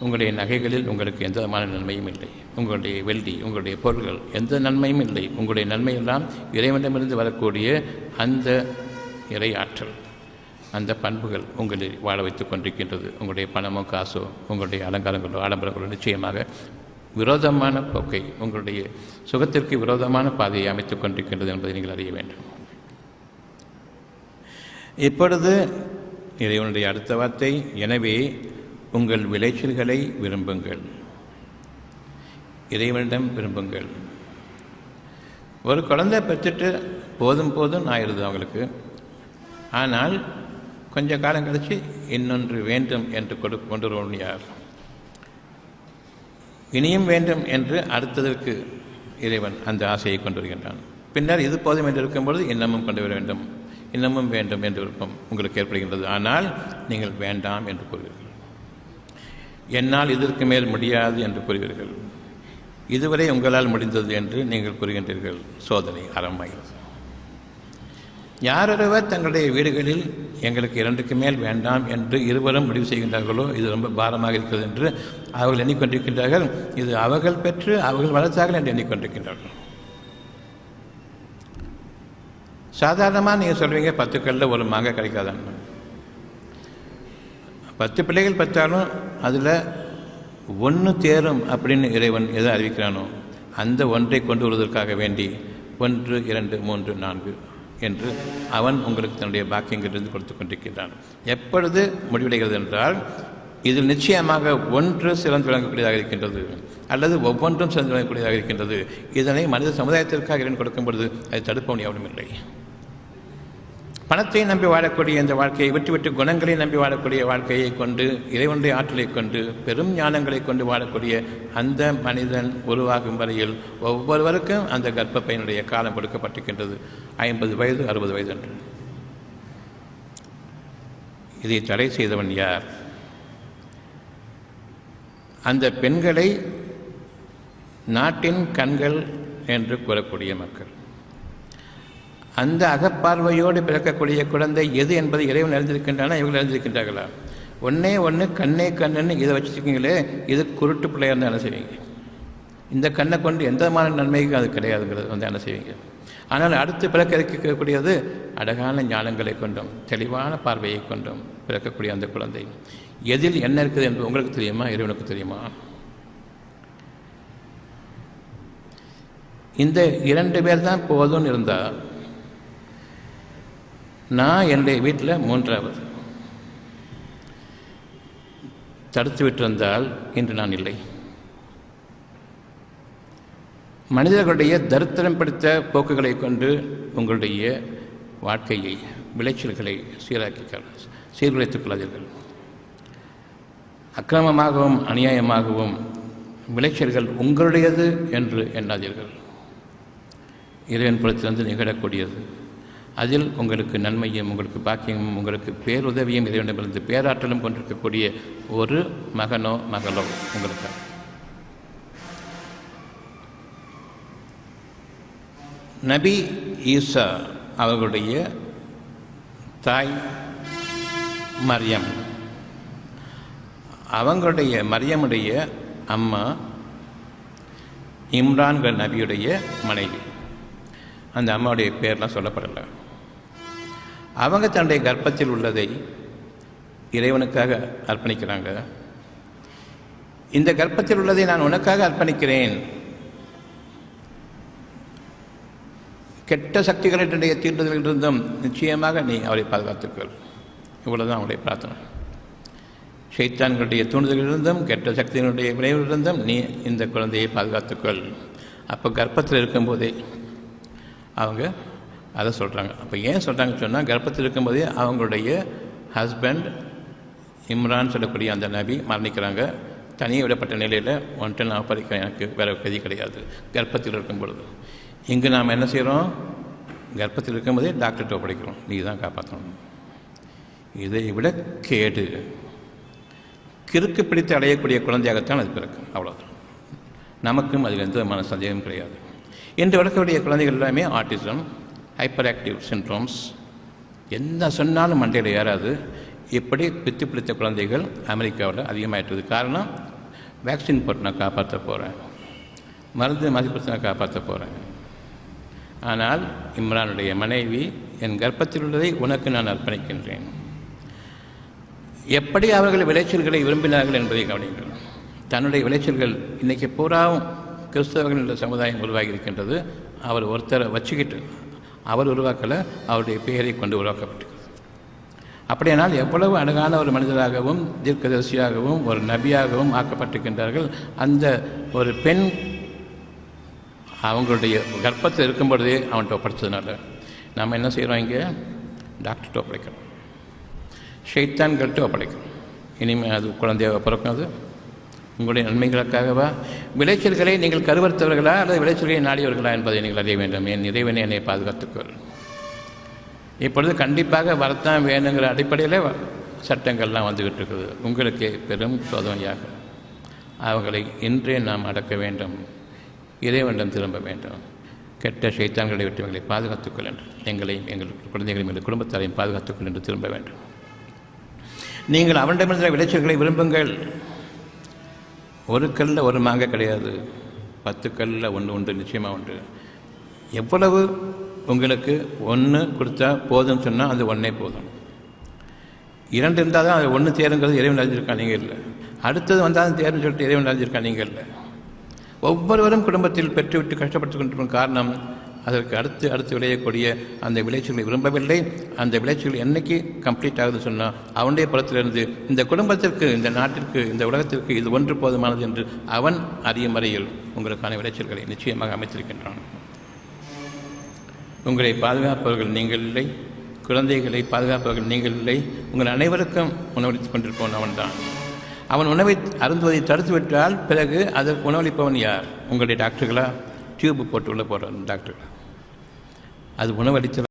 உங்களுடைய நகைகளில் உங்களுக்கு எந்த விதமான நன்மையும் இல்லை. உங்களுடைய வெள்ளி உங்களுடைய பொருள்கள் எந்த நன்மையும் இல்லை. உங்களுடைய நன்மையெல்லாம் இறைவனிடமிருந்து வரக்கூடிய அந்த இறை ஆற்றல் அந்த பண்புகள் உங்களை வாழ வைத்துக் கொண்டிருக்கின்றது. உங்களுடைய பணமோ காசோ உங்களுடைய அலங்காரங்களோ ஆடம்பரங்களோ நிச்சயமாக விரோதமான போக்கை உங்களுடைய சுகத்திற்கு விரோதமான பாதையை அமைத்துக் கொண்டிருக்கின்றது என்பதை நீங்கள் அறிய வேண்டும். இப்பொழுது இறைவனுடைய அடுத்த வார்த்தை எனவே உங்கள் விளைச்சல்களை விரும்புங்கள். இறைவனிடம் விரும்புங்கள். ஒரு குழந்தை பெற்றுட்டு போதும் போதும் ஆயிடுது அவங்களுக்கு. ஆனால் கொஞ்ச காலம் கழித்து இன்னொன்று வேண்டும் என்று கொடு கொண்டு வருவோம் யார்? இனியும் வேண்டும் என்று அடுத்ததற்கு இறைவன் அந்த ஆசையை கொண்டு வருகின்றான். பின்னர் இது போதும் என்று இருக்கும்பொழுது இன்னமும் கொண்டு வர வேண்டும். இன்னமும் வேண்டும் என்று விருப்பம் உங்களுக்கு ஏற்படுகின்றது. ஆனால் நீங்கள் வேண்டாம் என்று கூறுவீர்கள். என்னால் இதற்கு மேல் முடியாது என்று கூறுவீர்கள் இதுவரை உங்களால் முடிந்தது என்று நீங்கள் கூறுகின்றீர்கள். சோதனை ஆரம்பமாகிறது. யாரொருவர் தங்களுடைய வீடுகளில் எங்களுக்கு இரண்டுக்கு மேல் வேண்டாம் என்று இருவரும் முடிவு செய்கின்றார்களோ இது ரொம்ப பாரமாக இருக்கிறது என்று அவர்கள் எண்ணிக்கொண்டிருக்கின்றார்கள். இது அவர்கள் பெற்று அவர்கள் வளர்த்தார்கள் என்று எண்ணிக்கொண்டிருக்கின்றார்கள். சாதாரணமாக நீங்கள் சொல்வீங்க பத்து கல்லில் ஒரு மாங்காய் கிடைக்காதான்னு. பத்து பிள்ளைகள் பெற்றாலும் அதில் ஒன்று தேரும் அப்படின்னு இறைவன் எதை அறிவிக்கிறானோ அந்த ஒன்றை கொண்டு வருவதற்காக வேண்டி ஒன்று இரண்டு மூன்று நான்கு என்று அவன் உங்களுக்கு தன்னுடைய பாக்கியங்களிலிருந்து கொடுத்து கொண்டிருக்கின்றான். எப்பொழுது முடிவடைகிறது என்றால் இதில் நிச்சயமாக ஒன்று சிறந்து விளங்கக்கூடியதாக இருக்கின்றது அல்லது ஒவ்வொன்றும் சிறந்து விளங்கக்கூடியதாக இருக்கின்றது. இதனை மனித சமுதாயத்திற்காக இறைவன் கொடுக்கும் பொழுது அதை தடுப்பவன் எவனும் இல்லை பணத்தை நம்பி வாழக்கூடிய இந்த வாழ்க்கையை விட்டு விட்டு குணங்களை நம்பி வாழக்கூடிய வாழ்க்கையை கொண்டு இறைவனுடைய ஆற்றலை கொண்டு பெரும் ஞானங்களை கொண்டு வாழக்கூடிய அந்த மனிதன் உருவாகும் வரையில் ஒவ்வொருவருக்கும் அந்த கர்ப்பப்பையனுடைய காலம் கொடுக்கப்பட்டிருக்கின்றது. ஐம்பது வயது அறுபது வயது என்று. இதை தடை செய்தவன் யார்? அந்த பெண்களை நாட்டின் கண்கள் என்று கூறக்கூடிய மக்கள். அந்த அகப்பார்வையோடு பிறக்கக்கூடிய குழந்தை எது என்பதை இறைவன் அறிந்திருக்கின்றன? இவர்கள் அறிந்திருக்கின்றார்களா? ஒன்னே ஒன்று கண்ணே கண்ணுன்னு இதை வச்சுருக்கீங்களே இது குருட்டு பிள்ளையாக இருந்தால் என்ன செய்வீங்க? இந்த கண்ணை கொண்டு எந்த விதமான நன்மைக்கும் அது கிடையாதுங்கிறது வந்து என்ன செய்வீங்க? ஆனால் அடுத்து பிறக்க இருக்கக்கூடியது அழகான ஞானங்களை கொண்டும் தெளிவான பார்வையை கொண்டும் பிறக்கக்கூடிய அந்த குழந்தை. எதில் என்ன இருக்குது என்று உங்களுக்கு தெரியுமா? இறைவனுக்கு தெரியுமா? இந்த இரண்டு பேர் தான் போதும்னு இருந்தால் நான் என்னுடைய வீட்டில் மூன்றாவது. தடுத்து விட்டிருந்தால் இன்று நான் இல்லை. மனிதர்களுடைய தரித்திரம் பிடித்த போக்குகளை கொண்டு உங்களுடைய வாழ்க்கையை விளைச்சல்களை சீராக்கி சீர்குலைத்துக் கொள்ளாதீர்கள். அக்கிரமமாகவும் அநியாயமாகவும் விளைச்சல்கள் உங்களுடையது என்று எண்ணாதீர்கள். இறைவன் புறத்திலிருந்து நிகழக்கூடியது. அதில் உங்களுக்கு நன்மையும் உங்களுக்கு பாக்கியமும் உங்களுக்கு பேருதவியும் இறைவனிடமிருந்து பேராற்றலும் கொண்டிருக்கக்கூடிய ஒரு மகனோ மகளோ உங்களுக்கு. நபி ஈசா அவர்களுடைய தாய் மரியம். அவங்களுடைய மரியமுடைய அம்மா இம்ரான்கள் நபியுடைய மனைவி. அந்த அம்மாவுடைய பேர்லாம் சொல்லப்படலை. அவங்க தன்னுடைய கர்ப்பத்தில் உள்ளதை இறைவனுக்காக அர்ப்பணிக்கிறாங்க. இந்த கர்ப்பத்தில் உள்ளதை நான் உனக்காக அர்ப்பணிக்கிறேன். கெட்ட சக்திகளினுடைய தீண்டுதலிலிருந்தும் நிச்சயமாக நீ அவரை பாதுகாத்துக்கள். இவ்வளவுதான் அவருடைய பிரார்த்தனை. சைத்தான்களுடைய தூண்டுதலிலிருந்தும் கெட்ட சக்திகளுடைய விளைவிலிருந்தும் நீ இந்த குழந்தையை பாதுகாத்துக்கொள். அப்போ கர்ப்பத்தில் இருக்கும்போதே அவங்க அதை சொல்கிறாங்க அப்போ ஏன் சொல்கிறாங்கன்னு சொன்னால் கர்ப்பத்தில் இருக்கும்போதே அவங்களுடைய ஹஸ்பண்ட் இம்ரான் சொல்லக்கூடிய அந்த நபி மரணிக்கிறாங்க. தனியே விடப்பட்ட நிலையில் ஒன்றை நான் பறிக்க எனக்கு வேறு கதி கிடையாது. கர்ப்பத்தில் இருக்கும் பொழுது. இங்கு நாம் என்ன செய்கிறோம் கர்ப்பத்தில் இருக்கும்போதே டாக்டர்கிட்ட படிக்கிறோம் நீ தான் காப்பாற்றணும் இதை விட கேடு. கிறுக்கு பிடித்து அடையக்கூடிய குழந்தையாகத்தான் அது பிறக்கும். அவ்வளோதான் நமக்கும் அதில் எந்த விதமான சந்தேகம் கிடையாது. இன்று வளர்க்கக்கூடிய குழந்தைகள் எல்லாமே ஆட்டிசம் ஹைப்பர் ஆக்டிவ் சின்ட்ரோம்ஸ் என்ன சொன்னாலும் மண்டையில் ஏறாது. இப்படி பித்து பிடித்த குழந்தைகள் அமெரிக்காவில் அதிகமாகிட்டது காரணம் வேக்சின் போட்டு நான் காப்பாற்ற போகிறேன் மருந்து மதிப்பு நான் காப்பாற்ற போகிறேன் ஆனால் இம்ரானுடைய மனைவி என் கர்ப்பத்தில் உள்ளதை உனக்கு நான் அர்ப்பணிக்கின்றேன். எப்படி அவர்கள் விளைச்சல்களை விரும்பினார்கள் என்பதை கவனிங்கள் தன்னுடைய விளைச்சல்கள் இன்றைக்கி பூராவும் கிறிஸ்தவர்கள் என்ற சமுதாயம் உருவாகி இருக்கின்றது. அவர் ஒருத்தரை வச்சுக்கிட்டு அவர் உருவாக்கலை அவருடைய பெயரை கொண்டு உருவாக்கப்பட்டிருக்கிறது அப்படியானால் எவ்வளவு அழகான ஒரு மனிதராகவும் தீர்க்கதரிசியாகவும் ஒரு நபியாகவும் ஆக்கப்பட்டிருக்கின்றார்கள். அந்த ஒரு பெண் அவங்களுடைய கர்ப்பத்தில் இருக்கும் பொழுதே அவன்கிட்ட ஒப்படைச்சதுனால நாம் என்ன செய்கிறோம் இங்கே? டாக்டர்கிட்ட ஒப்படைக்கிறோம் ஷைத்தான்கள்கிட்ட ஒப்படைக்கிறோம் இனிமேல் அது குழந்தையாக பிறக்கும் அது. உங்களுடைய நன்மைகளுக்காகவா? விளைச்சல்களை நீங்கள் கருவறுத்தவர்களா அல்லது விளைச்சல்களை நாடியவர்களா என்பதை நீங்கள் அறிய வேண்டும். என் இறைவனை என்னை பாதுகாத்துக்கொள். இப்பொழுது கண்டிப்பாக வரத்தான் வேணுங்கிற அடிப்படையில் சட்டங்கள்லாம் வந்துக்கிட்டு இருக்குது உங்களுக்கு பெரும் சோதனையாக அவர்களை இன்றே நாம் அடக்க வேண்டும். இறைவனிடம் திரும்ப வேண்டும். கெட்ட சைத்தான்களை விட்டு எங்களை பாதுகாத்துக்கொள் என்று எங்களையும் எங்கள் குழந்தைகளையும் எங்கள் குடும்பத்தாரையும் பாதுகாத்துக்கொள் என்று திரும்ப வேண்டும். நீங்கள் அவனிடமிருந்த விளைச்சல்களை விரும்புங்கள். ஒரு கல்லில் ஒரு மாங்காய் கிடையாது. பத்து கல்லில் ஒன்று உண்டு நிச்சயமாக உண்டு. எவ்வளவு உங்களுக்கு ஒன்று கொடுத்தா போதும்னு சொன்னால் அது ஒன்றே போதும். இரண்டு இருந்தால் தான் அது ஒன்று தேருங்கிறது இறைவன் அறிஞ்சிருக்கான் நீங்கள் இல்லை. அடுத்தது வந்தாலும் தேர்ன்னு சொல்லிட்டு இறைவன் அறிஞ்சிருக்கான் நீங்கள் இல்லை. ஒவ்வொருவரும் குடும்பத்தில் பெற்றுவிட்டு கஷ்டப்பட்டு கொண்டிருக்கும் காரணம் அதற்கு அடுத்து அடுத்து விளையக்கூடிய அந்த விளைச்சல்களை விரும்பவில்லை. அந்த விளைச்சல் என்னைக்கு கம்ப்ளீட் ஆகுதுன்னு சொன்னால் அவனுடைய புறத்திலிருந்து இந்த குடும்பத்திற்கு இந்த நாட்டிற்கு இந்த உலகத்திற்கு இது ஒன்று போதுமானது என்று அவன் அறியும் வரையில் உங்களுக்கான விளைச்சல்களை நிச்சயமாக அமைத்திருக்கின்றான். உங்களை பாதுகாப்பவர்கள் நீங்கள் இல்லை. குழந்தைகளை பாதுகாப்பவர்கள் நீங்கள் இல்லை. உங்கள் அனைவருக்கும் உணவளித்துக் கொண்டிருப்பவன் அவன்தான். அவன் உணவை அருந்துவதை தடுத்துவிட்டால் பிறகு அதற்கு உணவளிப்பவன் யார்? உங்களுடைய டாக்டர்களா? டியூப் போட்டு உள்ள போகிறான் டாக்டர்களா? அது உணவளித்த